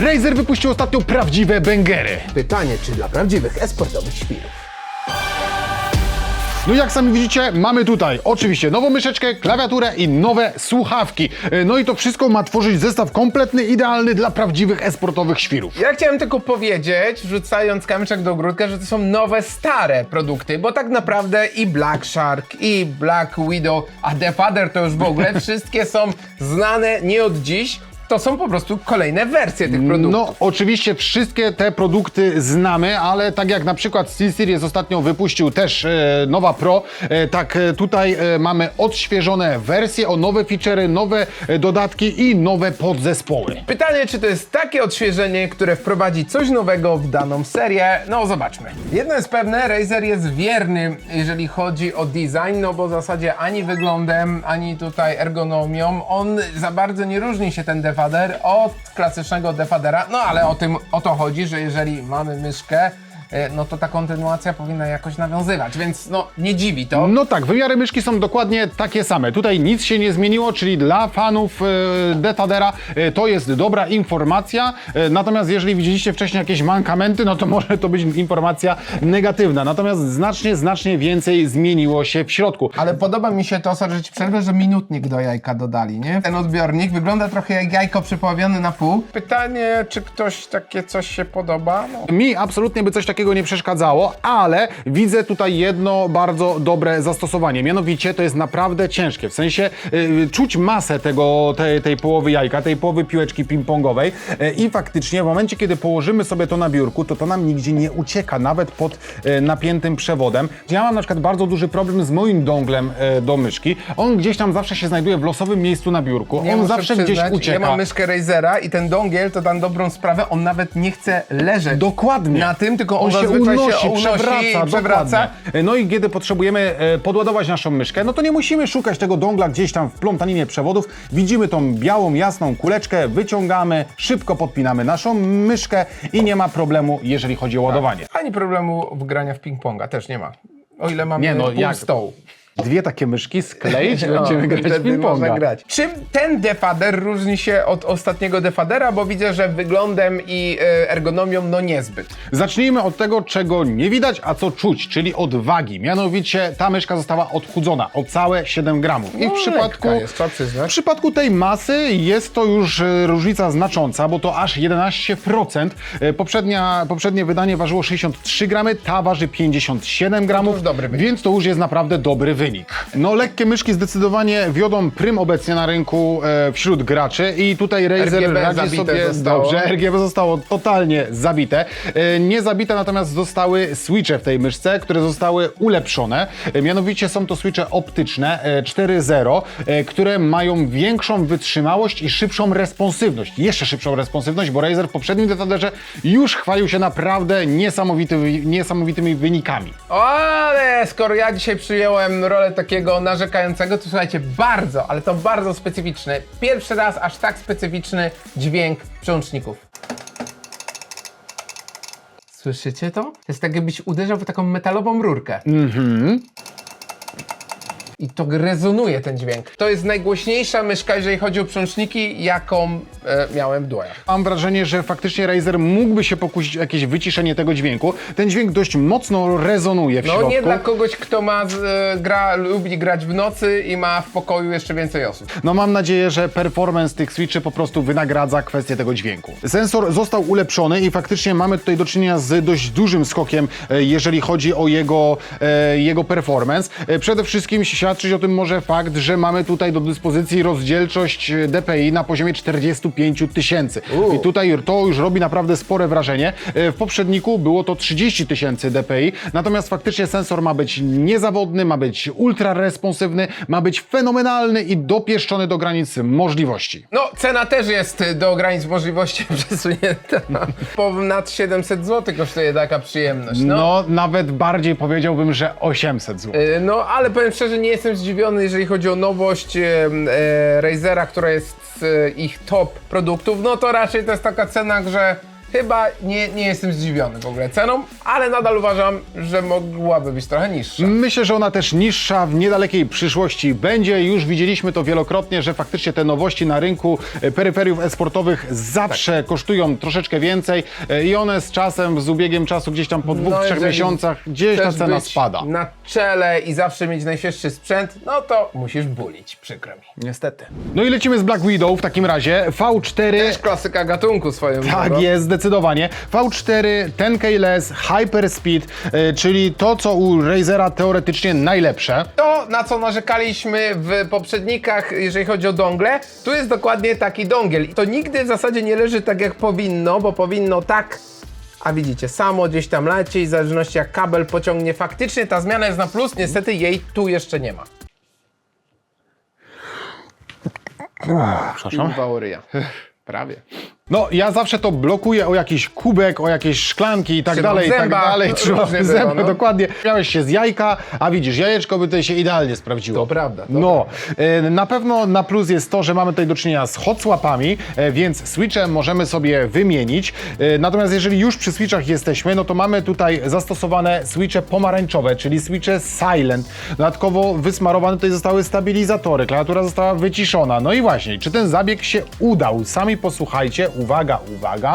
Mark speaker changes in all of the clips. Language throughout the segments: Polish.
Speaker 1: Razer wypuścił ostatnio prawdziwe bęgery.
Speaker 2: Pytanie, czy dla prawdziwych esportowych świrów?
Speaker 1: No jak sami widzicie, mamy tutaj oczywiście nową myszeczkę, klawiaturę i nowe słuchawki. E, No i to wszystko ma tworzyć zestaw kompletny, idealny dla prawdziwych esportowych świrów.
Speaker 3: Ja chciałem tylko powiedzieć, wrzucając kamyczek do ogródka, że to są nowe, stare produkty, bo tak naprawdę i Black Shark, i Black Widow, a The Father to już w ogóle wszystkie są znane nie od dziś. To są po prostu kolejne wersje tych produktów.
Speaker 1: No, oczywiście wszystkie te produkty znamy, ale tak jak na przykład SteelSeries ostatnio wypuścił też e, nowa Pro, e, tak e, tutaj e, mamy odświeżone wersje o nowe feature'y, nowe e, dodatki i nowe podzespoły.
Speaker 3: Pytanie, czy to jest takie odświeżenie, które wprowadzi coś nowego w daną serię? No, zobaczmy. Jedno jest pewne, Razer jest wierny, jeżeli chodzi o design, no bo w zasadzie ani wyglądem, ani tutaj ergonomią, on za bardzo nie różni się ten defader od klasycznego defadera, no ale o tym, o to chodzi, że jeżeli mamy myszkę, no to ta kontynuacja powinna jakoś nawiązywać, więc no, nie dziwi to.
Speaker 1: No tak, wymiary myszki są dokładnie takie same. Tutaj nic się nie zmieniło, czyli dla fanów e, Defadera e, to jest dobra informacja. E, natomiast jeżeli widzieliście wcześniej jakieś mankamenty, no to może to być informacja negatywna. Natomiast znacznie, znacznie więcej zmieniło się w środku.
Speaker 3: Ale podoba mi się to, sorry, że ci przerwę, że minutnik do jajka dodali, nie? Ten odbiornik wygląda trochę jak jajko przypołowione na pół. Pytanie, czy ktoś takie coś się podoba? No.
Speaker 1: Mi absolutnie by coś takiego nie przeszkadzało, ale widzę tutaj jedno bardzo dobre zastosowanie. Mianowicie to jest naprawdę ciężkie. W sensie y, czuć masę tego, tej, tej połowy jajka, tej połowy piłeczki ping-pongowej y, i faktycznie w momencie, kiedy położymy sobie to na biurku, to to nam nigdzie nie ucieka, nawet pod y, napiętym przewodem. Ja mam na przykład bardzo duży problem z moim donglem y, do myszki. On gdzieś tam zawsze się znajduje w losowym miejscu na biurku.
Speaker 3: Ja
Speaker 1: On zawsze gdzieś
Speaker 3: przyznać,
Speaker 1: ucieka.
Speaker 3: Ja mam myszkę Razera i ten dongiel to tam dobrą sprawę, on nawet nie chce leżeć.
Speaker 1: Dokładnie.
Speaker 3: Na tym, tylko on,
Speaker 1: on się unosi,
Speaker 3: się unosi
Speaker 1: przewraca,
Speaker 3: przewraca.
Speaker 1: Dokładnie. No i kiedy potrzebujemy e, podładować naszą myszkę, no to nie musimy szukać tego dongla gdzieś tam w plątaninie przewodów. Widzimy tą białą, jasną kuleczkę, wyciągamy, szybko podpinamy naszą myszkę i nie ma problemu, jeżeli chodzi o ładowanie.
Speaker 3: Ani problemu w grania w ping-ponga też nie ma. O ile mamy
Speaker 1: Nie, no,
Speaker 3: pół
Speaker 1: jak-
Speaker 3: stołu.
Speaker 1: Dwie takie myszki skleić i będziemy
Speaker 3: No,
Speaker 1: grać w ping-ponga.
Speaker 3: grać. Czym ten defader różni się od ostatniego defadera? Bo widzę, że wyglądem i e, ergonomią no niezbyt.
Speaker 1: Zacznijmy od tego, czego nie widać, a co czuć, czyli od wagi. Mianowicie ta myszka została odchudzona o całe 7 gramów. I w
Speaker 3: No,
Speaker 1: przypadku,
Speaker 3: jest,
Speaker 1: w przypadku tej masy jest to już e, różnica znacząca, bo to aż 11%. E, Poprzednia, poprzednie wydanie ważyło 63 gramy, ta waży 57 gramów,
Speaker 3: już dobry wynik.
Speaker 1: więc to już jest naprawdę dobry wynik. No lekkie myszki zdecydowanie wiodą prym obecnie na rynku e, wśród graczy i tutaj Razer
Speaker 3: RGB
Speaker 1: radzi sobie
Speaker 3: zostało.
Speaker 1: dobrze. RGB zostało totalnie zabite. E, Nie zabite natomiast zostały switche w tej myszce, które zostały ulepszone. E, Mianowicie są to switche optyczne e, 4.0, e, które mają większą wytrzymałość i szybszą responsywność. Jeszcze szybszą responsywność, bo Razer w poprzednim detaderze już chwalił się naprawdę niesamowity, niesamowitymi wynikami.
Speaker 3: O, ale skoro ja dzisiaj przyjąłem rolę takiego narzekającego, to słuchajcie, bardzo, ale to bardzo specyficzny. Pierwszy raz aż tak specyficzny dźwięk przełączników. Słyszycie to? To jest tak, jakbyś uderzał w taką metalową rurkę. Mhm. I to rezonuje ten dźwięk. To jest najgłośniejsza myszka, jeżeli chodzi o przełączniki, jaką e, miałem w dłoniach.
Speaker 1: Mam wrażenie, że faktycznie Razer mógłby się pokusić o jakieś wyciszenie tego dźwięku. Ten dźwięk dość mocno rezonuje w
Speaker 3: No
Speaker 1: środku.
Speaker 3: nie dla kogoś, kto ma z, e, gra, lubi grać w nocy i ma w pokoju jeszcze więcej osób.
Speaker 1: No mam nadzieję, że performance tych switchy po prostu wynagradza kwestię tego dźwięku. Sensor został ulepszony i faktycznie mamy tutaj do czynienia z dość dużym skokiem, e, jeżeli chodzi o jego, e, jego performance. E, Przede wszystkim świadczyć o tym może fakt, że mamy tutaj do dyspozycji rozdzielczość e, DPI na poziomie 45 tysięcy. I tutaj to już robi naprawdę spore wrażenie. E, W poprzedniku było to 30 tysięcy DPI, natomiast faktycznie sensor ma być niezawodny, ma być ultra responsywny, ma być fenomenalny i dopieszczony do granic możliwości.
Speaker 3: No, cena też jest do granic możliwości przesunięta. Ponad 700 zł kosztuje taka przyjemność. No.
Speaker 1: No, nawet bardziej powiedziałbym, że 800 zł.
Speaker 3: Y, No, ale powiem szczerze, nie jestem zdziwiony, jeżeli chodzi o nowość e, e, Razera, która jest e, ich top produktów. No to raczej to jest taka cena, że chyba nie, nie jestem zdziwiony w ogóle ceną, ale nadal uważam, że mogłaby być trochę niższa.
Speaker 1: Myślę, że ona też niższa w niedalekiej przyszłości będzie. Już widzieliśmy to wielokrotnie, że faktycznie te nowości na rynku e, peryferiów esportowych zawsze
Speaker 3: Tak.
Speaker 1: kosztują troszeczkę więcej e, i one z czasem, z ubiegiem czasu, gdzieś tam po dwóch, trzech
Speaker 3: No, jeżeli
Speaker 1: miesiącach, gdzieś ta
Speaker 3: chcesz
Speaker 1: cena
Speaker 3: być
Speaker 1: spada.
Speaker 3: na czele i zawsze mieć najświeższy sprzęt, no to musisz bulić, przykro mi.
Speaker 1: Niestety. No i lecimy z Black Widow w takim razie. V4
Speaker 3: Też klasyka gatunku swoją
Speaker 1: Tak
Speaker 3: drogą.
Speaker 1: jest, zdecydowanie. V4, 10K less, Hyperspeed, e, czyli to, co u Razera teoretycznie najlepsze.
Speaker 3: To, na co narzekaliśmy w poprzednikach, jeżeli chodzi o dongle, tu jest dokładnie taki dongiel. I to nigdy w zasadzie nie leży tak, jak powinno, bo powinno tak, a widzicie, samo gdzieś tam leci, w zależności jak kabel pociągnie. Faktycznie ta zmiana jest na plus, niestety jej tu jeszcze nie ma.
Speaker 1: Przepraszam.
Speaker 3: Prawie.
Speaker 1: No, ja zawsze to blokuję o jakiś kubek, o jakieś szklanki i tak
Speaker 3: Trzymam
Speaker 1: dalej, i tak
Speaker 3: zęba,
Speaker 1: dalej.
Speaker 3: no,
Speaker 1: Trzymam
Speaker 3: różnie
Speaker 1: zęby,
Speaker 3: było, no.
Speaker 1: dokładnie. Miałeś się z jajka, a widzisz, jajeczko by tutaj się idealnie sprawdziło.
Speaker 3: To prawda, to
Speaker 1: no, e, na pewno na plus jest to, że mamy tutaj do czynienia z hot swapami, e, więc switche możemy sobie wymienić. E, Natomiast jeżeli już przy switchach jesteśmy, no to mamy tutaj zastosowane switche pomarańczowe, czyli switche silent. Dodatkowo wysmarowane tutaj zostały stabilizatory, klawiatura została wyciszona. No i właśnie, czy ten zabieg się udał? Sami posłuchajcie. Uwaga, uwaga.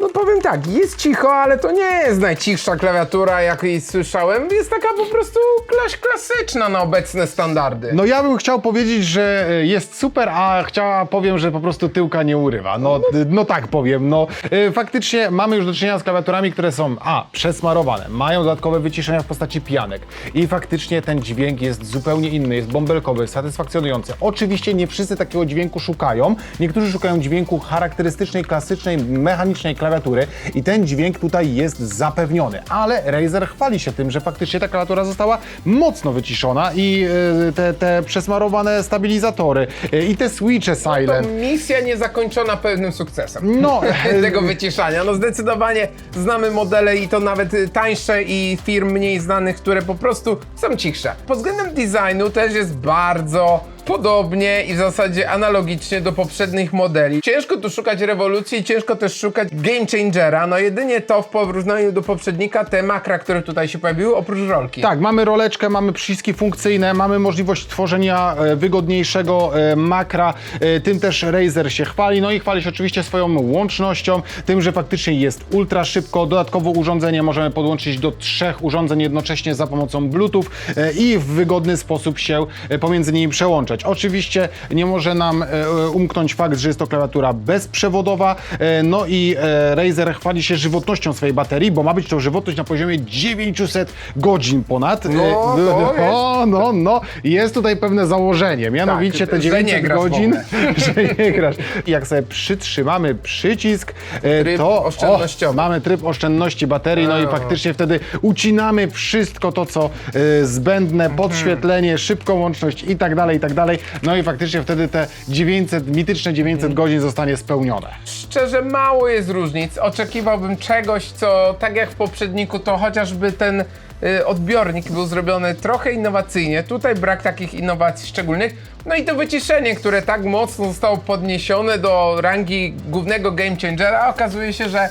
Speaker 3: No powiem tak, jest cicho, ale to nie jest najcichsza klawiatura, jakiej słyszałem. Jest taka po prostu klaś klasyczna na obecne standardy.
Speaker 1: No ja bym chciał powiedzieć, że e, jest super, a chciała powiem, że po prostu tyłka nie urywa. No, no tak powiem. No e, faktycznie mamy już do czynienia z klawiaturami, które są a przesmarowane, mają dodatkowe wyciszenia w postaci pijanek i faktycznie ten dźwięk jest zupełnie inny, jest bąbelkowy, satysfakcjonujący. Oczywiście nie wszyscy takiego dźwięku szukają. Niektórzy szukają dźwięku charakterystycznej, klasycznej, mechanicznej klawiatury i ten dźwięk tutaj jest zapewniony. Ale Razer chwali się tym, że faktycznie ta klawiatura została mocno wyciszona i e, te, te przesmarowane stabilizatory e, i te switche
Speaker 3: To
Speaker 1: silent.
Speaker 3: misja niezakończona pewnym sukcesem.
Speaker 1: No,
Speaker 3: tego wyciszania. No zdecydowanie znamy modele i to nawet y, tańsze i firm mniej znanych, które po prostu są cichsze. Pod względem designu też jest bardzo podobnie i w zasadzie analogicznie do poprzednich modeli. Ciężko tu szukać rewolucji, ciężko też szukać game changera. No jedynie to w porównaniu do poprzednika, te makra, które tutaj się pojawiły, oprócz rolki.
Speaker 1: Tak, mamy roleczkę, mamy przyciski funkcyjne, mamy możliwość tworzenia e, wygodniejszego e, makra. E, tym też Razer się chwali. No i chwali się oczywiście swoją łącznością, tym, że faktycznie jest ultra szybko. Dodatkowo urządzenie możemy podłączyć do trzech urządzeń jednocześnie za pomocą Bluetooth i w wygodny sposób się pomiędzy nimi przełączać. Oczywiście nie może nam e, umknąć fakt, że jest to klawiatura bezprzewodowa. E, no i e, Razer chwali się żywotnością swojej baterii, bo ma być to żywotność na poziomie 900 godzin ponad. E,
Speaker 3: No, to jest-
Speaker 1: o, no, no. Jest tutaj pewne założenie, mianowicie
Speaker 3: Tak,
Speaker 1: te
Speaker 3: że nie
Speaker 1: 900
Speaker 3: grasz w
Speaker 1: godzin, że nie grasz. Jak sobie przytrzymamy przycisk, e,
Speaker 3: Tryb
Speaker 1: to. O, mamy tryb oszczędności baterii, no i faktycznie wtedy ucinamy wszystko to, co e, zbędne,
Speaker 3: Mhm.
Speaker 1: podświetlenie, szybką łączność i tak dalej, i tak dalej. No i faktycznie wtedy te 900, mityczne 900
Speaker 3: Mhm.
Speaker 1: godzin zostanie spełnione.
Speaker 3: Szczerze, mało jest różnic. Oczekiwałbym czegoś, co tak jak w poprzedniku, to chociażby ten y, odbiornik był zrobiony trochę innowacyjnie. Tutaj brak takich innowacji szczególnych. No i to wyciszenie, które tak mocno zostało podniesione do rangi głównego game changera, okazuje się, że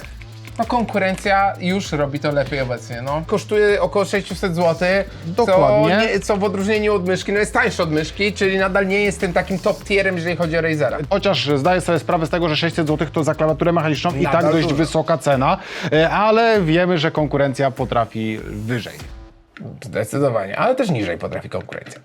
Speaker 3: no konkurencja już robi to lepiej obecnie, no. Kosztuje około 600 zł,
Speaker 1: Dokładnie.
Speaker 3: Co, nie, co w odróżnieniu od myszki, no jest tańsze od myszki, czyli nadal nie jest tym takim top tierem, jeżeli chodzi o Razera.
Speaker 1: Chociaż zdaję sobie sprawę z tego, że 600 zł to za klawiaturę mechaniczną i
Speaker 3: Nadal
Speaker 1: tak dość
Speaker 3: dużo.
Speaker 1: wysoka cena, e, ale wiemy, że konkurencja potrafi wyżej.
Speaker 3: Zdecydowanie, ale też niżej potrafi konkurencja.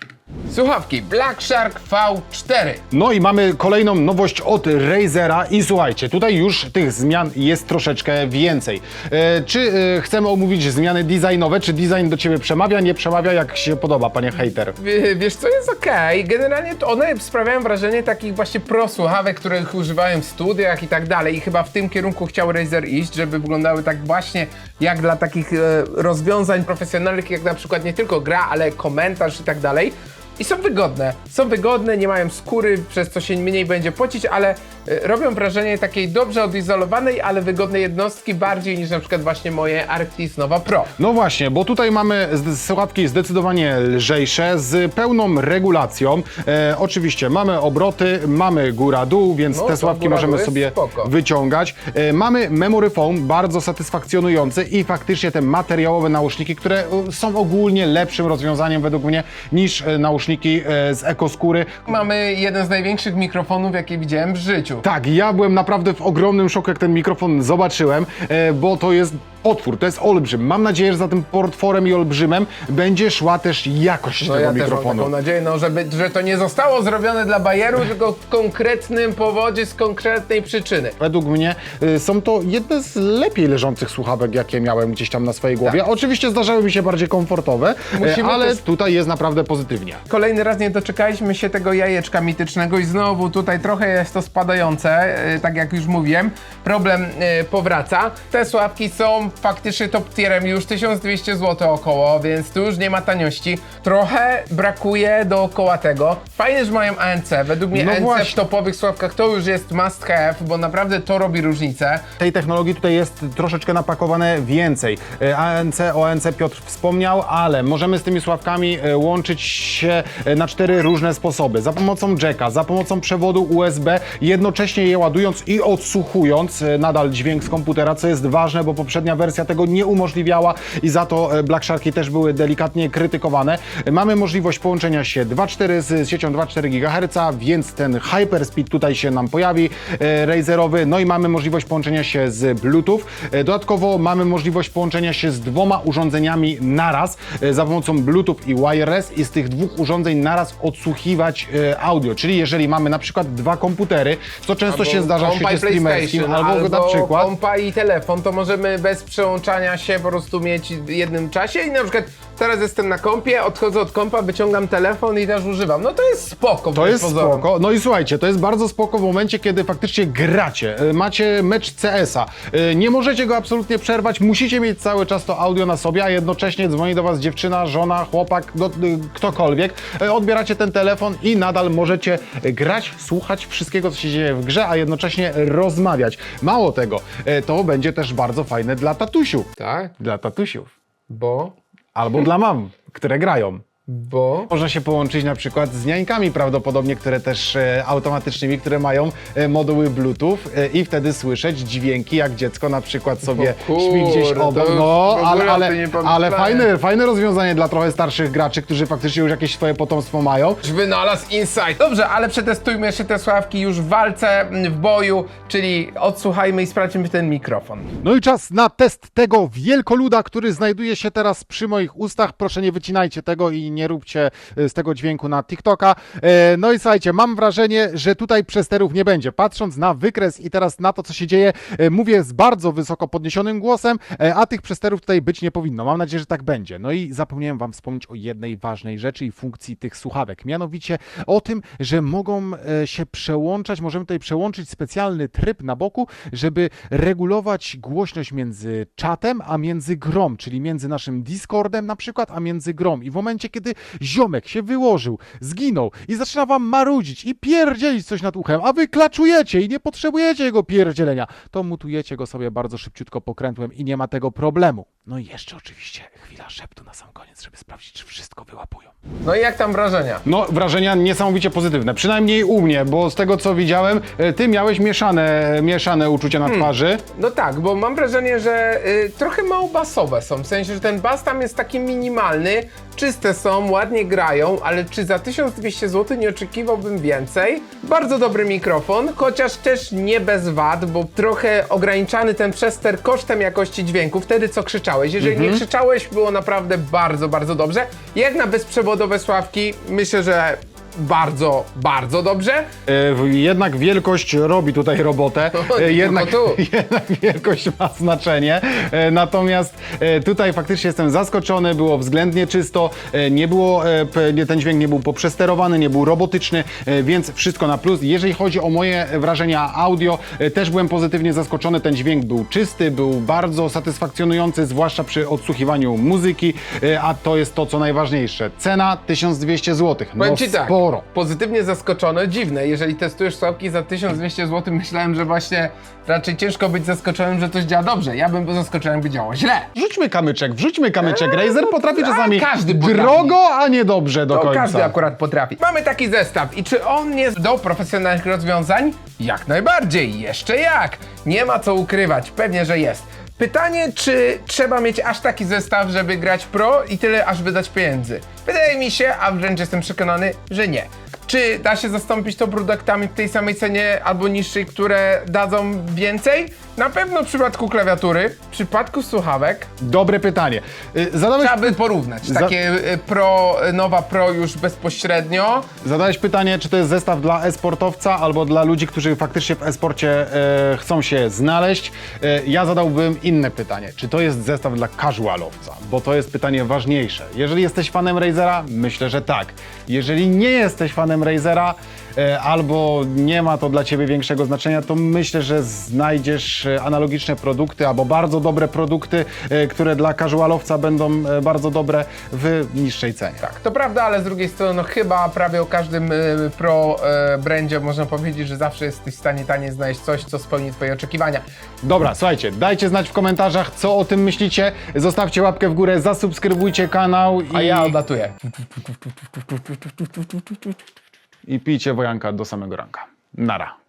Speaker 3: Słuchawki Black Shark V4.
Speaker 1: No i mamy kolejną nowość od Razera i słuchajcie, tutaj już tych zmian jest troszeczkę więcej. E, czy e, chcemy omówić zmiany designowe, czy design do Ciebie przemawia, nie przemawia, jak się podoba, panie hater?
Speaker 3: Wie- Wiesz co, jest okej. Generalnie to one sprawiają wrażenie takich właśnie pro słuchawek, których używają w studiach i tak dalej. I chyba w tym kierunku chciał Razer iść, żeby wyglądały tak właśnie jak dla takich e, rozwiązań profesjonalnych, jak na przykład nie tylko gra, ale komentarz i tak dalej. I są wygodne. Są wygodne, nie mają skóry, przez co się mniej będzie pocić, ale y, robią wrażenie takiej dobrze odizolowanej, ale wygodnej jednostki bardziej niż na przykład właśnie moje Arctis Nova Pro.
Speaker 1: No właśnie, bo tutaj mamy słuchawki zdecydowanie lżejsze, z pełną regulacją. E, oczywiście mamy obroty, mamy góra-dół, więc
Speaker 3: No,
Speaker 1: te
Speaker 3: góra-dół
Speaker 1: możemy sobie
Speaker 3: spoko.
Speaker 1: wyciągać. E, mamy memory foam, bardzo satysfakcjonujący i faktycznie te materiałowe nauszniki, które są ogólnie lepszym rozwiązaniem według mnie niż e, e, z ekoskóry.
Speaker 3: Mamy jeden z największych mikrofonów, jakie widziałem w życiu.
Speaker 1: Tak, ja byłem naprawdę w ogromnym szoku, jak ten mikrofon zobaczyłem, e, bo to jest potwór, to jest olbrzym. Mam nadzieję, że za tym portworem i olbrzymem będzie szła też jakość
Speaker 3: No
Speaker 1: tego
Speaker 3: ja też mam
Speaker 1: mikrofonu.
Speaker 3: taką nadzieję, no, żeby, że to nie zostało zrobione dla bajeru, tylko w konkretnym powodzie, z konkretnej przyczyny.
Speaker 1: Według mnie y, są to jedne z lepiej leżących słuchawek, jakie miałem gdzieś tam na swojej głowie. Oczywiście zdarzały mi się bardziej komfortowe,
Speaker 3: Tak. Musimy
Speaker 1: ale
Speaker 3: też-
Speaker 1: tutaj jest naprawdę pozytywnie.
Speaker 3: Kolejny raz nie doczekaliśmy się tego jajeczka mitycznego i znowu tutaj trochę jest to spadające, yy, tak jak już mówiłem. Problem yy, powraca. Te sławki są faktycznie top tierem już 1200 zł około, więc tu już nie ma taniości. Trochę brakuje dookoła tego. Fajnie, że mają ANC. Według mnie
Speaker 1: No
Speaker 3: ANC w
Speaker 1: właśnie.
Speaker 3: topowych sławkach to już jest must have, bo naprawdę to robi różnicę.
Speaker 1: Tej technologii tutaj jest troszeczkę napakowane więcej. E, ANC, o ANC Piotr wspomniał, ale możemy z tymi sławkami e, łączyć się e, na cztery różne sposoby. Za pomocą jacka, za pomocą przewodu USB, jednocześnie je ładując i odsłuchując e, nadal dźwięk z komputera, co jest ważne, bo poprzednia wersja tego nie umożliwiała i za to e, Black Sharki też były delikatnie krytykowane. Mamy możliwość połączenia się 2.4 z siecią 2.4 GHz, więc ten hyperspeed tutaj się nam pojawi, e, Razerowy, no i mamy możliwość połączenia się z Bluetooth. E, Dodatkowo mamy możliwość połączenia się z dwoma urządzeniami naraz za pomocą Bluetooth i wireless i z tych dwóch urządzeń naraz odsłuchiwać audio, czyli jeżeli mamy na przykład dwa komputery, co często się zdarza w świecie streamerskim,
Speaker 3: PlayStation,
Speaker 1: albo, na przykład
Speaker 3: kompa i telefon, to możemy bez przełączania się po prostu mieć w jednym czasie i na przykład teraz jestem na kompie, odchodzę od kompa, wyciągam telefon i też używam. No to jest spoko.
Speaker 1: To jest
Speaker 3: pozorom.
Speaker 1: spoko. No i słuchajcie, to jest bardzo spoko w momencie, kiedy faktycznie gracie. E, Macie mecz CS-a. E, Nie możecie go absolutnie przerwać, musicie mieć cały czas to audio na sobie, a jednocześnie dzwoni do was dziewczyna, żona, chłopak, y, ktokolwiek. E, Odbieracie ten telefon i nadal możecie grać, słuchać wszystkiego, co się dzieje w grze, a jednocześnie rozmawiać. Mało tego, to będzie też bardzo fajne dla tatusiów.
Speaker 3: Tak,
Speaker 1: Dla tatusiów.
Speaker 3: bo,
Speaker 1: Albo dla mam, które grają.
Speaker 3: Bo...
Speaker 1: Można się połączyć na przykład z niańkami prawdopodobnie, które też e, automatycznymi, które mają e, moduły Bluetooth e, i wtedy słyszeć dźwięki, jak dziecko na przykład sobie
Speaker 3: O
Speaker 1: śpi gdzieś obok.
Speaker 3: już
Speaker 1: No,
Speaker 3: w ogóle
Speaker 1: ale,
Speaker 3: o
Speaker 1: ale,
Speaker 3: tym nie pomyślałem.
Speaker 1: ale fajne, fajne rozwiązanie dla trochę starszych graczy, którzy faktycznie już jakieś swoje potomstwo mają.
Speaker 3: Wynalazł Insight. Dobrze, ale przetestujmy jeszcze te sławki już w walce, w boju, czyli odsłuchajmy i sprawdźmy ten mikrofon.
Speaker 1: No i czas na test tego wielkoluda, który znajduje się teraz przy moich ustach. Proszę nie wycinajcie tego i nie róbcie e, z tego dźwięku na TikToka. E, No i słuchajcie, mam wrażenie, że tutaj przesterów nie będzie. Patrząc na wykres i teraz na to, co się dzieje, e, mówię z bardzo wysoko podniesionym głosem, a tych przesterów tutaj być nie powinno. Mam nadzieję, że tak będzie. No i zapomniałem wam wspomnieć o jednej ważnej rzeczy i funkcji tych słuchawek. Mianowicie o tym, że mogą się przełączać, możemy tutaj przełączyć specjalny tryb na boku, żeby regulować głośność między czatem, a między grom, czyli między naszym Discordem na przykład, a między grom. I w momencie, kiedy ziomek się wyłożył, zginął i zaczyna wam marudzić i pierdzielić coś nad uchem, a wy klaczujecie i nie potrzebujecie jego pierdzielenia, to mutujecie go sobie bardzo szybciutko pokrętłem i nie ma tego problemu. No i jeszcze oczywiście chwila szeptu na sam koniec, żeby sprawdzić, czy wszystko wyłapują.
Speaker 3: No i jak tam wrażenia?
Speaker 1: No, wrażenia niesamowicie pozytywne, przynajmniej u mnie, bo z tego co widziałem, e, ty miałeś mieszane, mieszane uczucia na twarzy.
Speaker 3: No tak, bo mam wrażenie, że y, trochę mało basowe są. W sensie, że ten bas tam jest taki minimalny, czyste są, ładnie grają, ale czy za 1200 zł nie oczekiwałbym więcej? Bardzo dobry mikrofon, chociaż też nie bez wad, bo trochę ograniczany ten przester kosztem jakości dźwięku. Wtedy co krzyczałeś? Jeżeli nie krzyczałeś, było naprawdę bardzo, bardzo dobrze. Jak na bezprzewodowe sławki, myślę, że bardzo, bardzo dobrze.
Speaker 1: E, Jednak wielkość robi tutaj robotę.
Speaker 3: O,
Speaker 1: E,
Speaker 3: tylko
Speaker 1: Jednak,
Speaker 3: tu.
Speaker 1: jednak wielkość ma znaczenie. E, Natomiast e, tutaj faktycznie jestem zaskoczony, było względnie czysto, e, nie było, e, p- nie- ten dźwięk nie był poprzesterowany, nie był robotyczny, e, więc wszystko na plus. Jeżeli chodzi o moje wrażenia audio, e, też byłem pozytywnie zaskoczony. Ten dźwięk był czysty, był bardzo satysfakcjonujący, zwłaszcza przy odsłuchiwaniu muzyki, e, a to jest to, co najważniejsze. Cena 1200 zł. No
Speaker 3: Powiem ci tak,
Speaker 1: sporo.
Speaker 3: pozytywnie zaskoczony, dziwne, jeżeli testujesz sławki za 1200 zł, myślałem, że właśnie raczej ciężko być zaskoczonym, że coś działa dobrze. Ja bym był zaskoczony, jakby działało źle.
Speaker 1: Wrzućmy kamyczek, wrzućmy kamyczek. Razer potrafi
Speaker 3: a
Speaker 1: czasami
Speaker 3: każdy potrafi.
Speaker 1: drogo, a nie dobrze do
Speaker 3: To
Speaker 1: końca.
Speaker 3: każdy akurat potrafi. Mamy taki zestaw i czy on jest do profesjonalnych rozwiązań? Jak najbardziej, jeszcze jak. Nie ma co ukrywać, pewnie, że jest. Pytanie, czy trzeba mieć aż taki zestaw, żeby grać pro i tyle aż wydać pieniędzy? Wydaje mi się, a wręcz jestem przekonany, że nie. Czy da się zastąpić to produktami w tej samej cenie albo niższej, które dadzą więcej? Na pewno w przypadku klawiatury, w przypadku słuchawek
Speaker 1: Dobre pytanie. Y, Zadałeś,
Speaker 3: trzeba by porównać.
Speaker 1: Za-
Speaker 3: Takie y, pro, y, nowa pro już bezpośrednio.
Speaker 1: zadałeś pytanie, czy to jest zestaw dla e-sportowca albo dla ludzi, którzy faktycznie w e-sporcie e, chcą się znaleźć. E, ja zadałbym inne pytanie. Czy to jest zestaw dla casualowca? Bo to jest pytanie ważniejsze. Jeżeli jesteś fanem Razera, myślę, że tak. Jeżeli nie jesteś fanem Razera, albo nie ma to dla Ciebie większego znaczenia, to myślę, że znajdziesz e, analogiczne produkty albo bardzo dobre produkty, e, które dla casualowca będą e, bardzo dobre w niższej cenie.
Speaker 3: Tak, to prawda, ale z drugiej strony no, chyba prawie o każdym pro brandzie można powiedzieć, że zawsze jesteś w stanie taniej znaleźć coś, co spełni Twoje oczekiwania.
Speaker 1: Dobra, słuchajcie, dajcie znać w komentarzach, co o tym myślicie. Zostawcie łapkę w górę, zasubskrybujcie kanał i,
Speaker 3: A ja odlatuję.
Speaker 1: i pijcie wojanka do samego ranka. Nara.